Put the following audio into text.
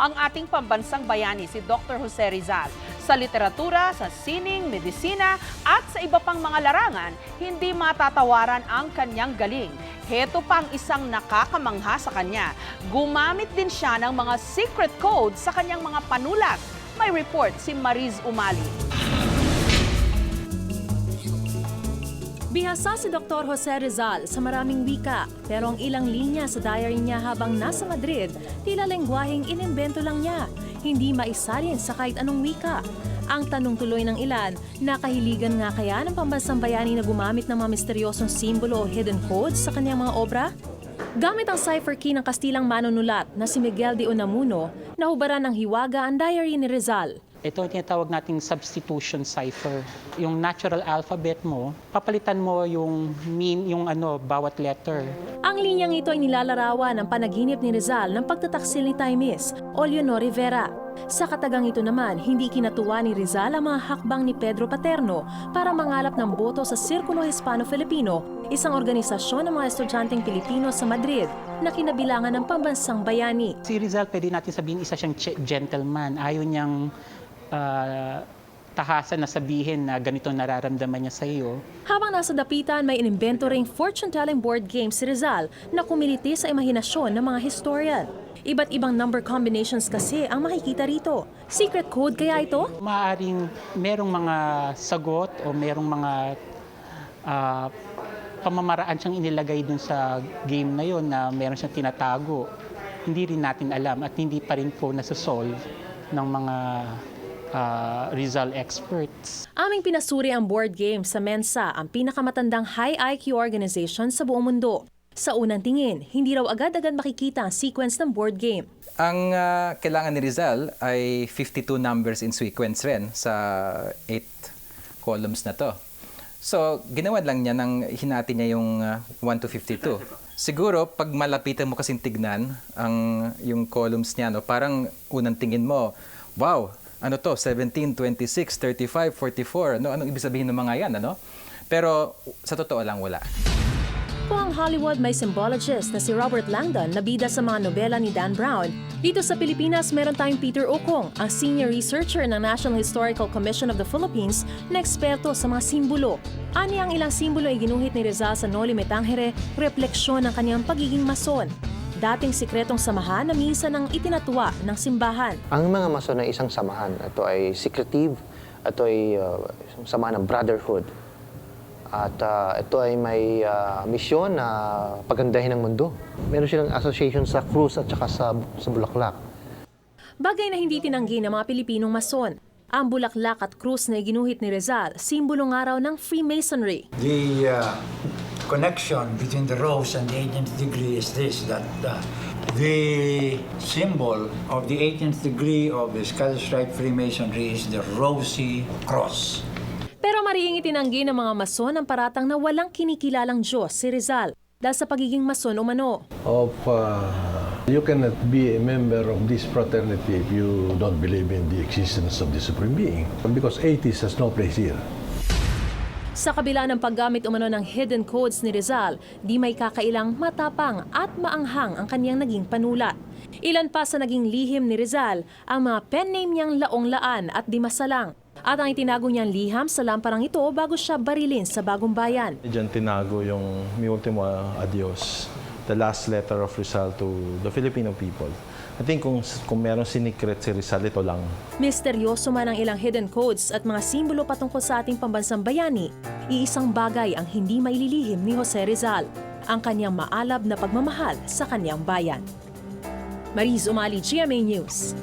ang ating pambansang bayani si Dr. Jose Rizal. Sa literatura, sa sining, medisina at sa iba pang mga larangan, hindi matatawaran ang kanyang galing. Heto pa ang isang nakakamangha sa kanya. Gumamit din siya ng mga secret code sa kanyang mga panulat. May report si Mariz Umali. Bihasa si Dr. Jose Rizal sa maraming wika, pero ang ilang linya sa diary niya habang nasa Madrid, tila lengguaheng inimbento lang niya, hindi maisalin sa kahit anong wika. Ang tanong tuloy ng ilan, nakahiligan nga kaya ng pambansang bayani na gumamit ng mga misteryosong simbolo o hidden codes sa kanyang mga obra? Gamit ang cipher key ng Kastilang manunulat na si Miguel de Unamuno, nahubaran ng hiwaga ang diary ni Rizal. Ito ang tinatawag nating substitution cipher. Yung natural alphabet mo, papalitan mo yung mean, yung ano, bawat letter. Ang linyang ito ay nilalarawan ng panaginip ni Rizal ng pagtataksil ni Taimis o Leonor Rivera. Sa katagang ito naman, hindi kinatuwa ni Rizal ang mga hakbang ni Pedro Paterno para mangalap ng boto sa Sirkulo Hispano-Filipino, isang organisasyon ng mga estudyanteng Pilipino sa Madrid na kinabilangan ng pambansang bayani. Si Rizal, pwede natin sabihin isa siyang gentleman. Ayaw niyang ah, tahasan na sabihin na ganito nararamdaman niya sa iyo. Habang nasa dapitan, may inimbento ring fortune-telling board game si Rizal na kumiliti sa imahinasyon ng mga historian. Iba't ibang number combinations kasi ang makikita rito. Secret code kaya ito? Maaring merong mga sagot o merong mga ah, pamamaraan siyang inilagay dun sa game na yon na meron siyang tinatago. Hindi rin natin alam at hindi pa rin po nasa-solve ng mga ah, Rizal experts. Aming pinasuri ang board game sa Mensa, ang pinakamatandang high IQ organization sa buong mundo. Sa unang tingin, hindi raw agad-agad makikita ang sequence ng board game. Ang ah, kailangan ni Rizal ay 52 numbers in sequence rin sa 8 columns na to. So, ginawa lang niya nang hinati niya yung ah, 1 to 52. Siguro, pag malapitan mo kasing tignan ang yung columns niya, no, parang unang tingin mo, wow, ano to, 17, 26, 35, 44, ano, anong ibig sabihin ng mga yan, ano? Pero sa totoo lang, wala. Kung ang Hollywood may symbologist na si Robert Langdon na bida sa mga nobela ni Dan Brown, dito sa Pilipinas meron tayong Peter Okong, ang senior researcher ng National Historical Commission of the Philippines na eksperto sa mga simbolo. Ani ang ilang simbolo ay ginuhit ni Rizal sa Noli Me Tangere, refleksyon ng kanyang pagiging mason. Dating sikretong samahan na minsan ang itinatwa ng simbahan. Ang mga mason ay isang samahan. Ito ay secretive, ito ay uh, isang samahan ng brotherhood. At uh, ito ay may uh, misyon na pagandahin ng mundo. Meron silang association sa Cruz at saka sa, sa Bulaklak. Bagay na hindi tinanggi ng mga Pilipinong mason. Ang bulaklak at krus na ginuhit ni Rizal, simbolo nga raw ng Freemasonry. The uh, connection between the rose and the 18th degree is this that uh, the symbol of the 18th degree of the Scottish Rite Freemasonry is the rosy cross. Pero mariing itinanggi ng mga mason ang paratang na walang kinikilalang Diyos si Rizal dahil sa pagiging mason umano. of uh, you cannot be a member of this fraternity if you don't believe in the existence of the supreme being because atheist has no place here Sa kabila ng paggamit umano ng hidden codes ni Rizal, di may kakailang matapang at maanghang ang kanyang naging panulat. Ilan pa sa naging lihim ni Rizal ang mga pen name niyang laong laan at di masalang. At ang itinago niyang liham sa lamparang ito bago siya barilin sa bagong bayan. Diyan tinago yung mi ultimo adios, the last letter of Rizal to the Filipino people. I think kung, kung meron sinikret si Rizal, ito lang. Misteryoso man ang ilang hidden codes at mga simbolo patungkol sa ating pambansang bayani, iisang bagay ang hindi maililihim ni Jose Rizal, ang kanyang maalab na pagmamahal sa kanyang bayan. Mariz Umali, GMA News.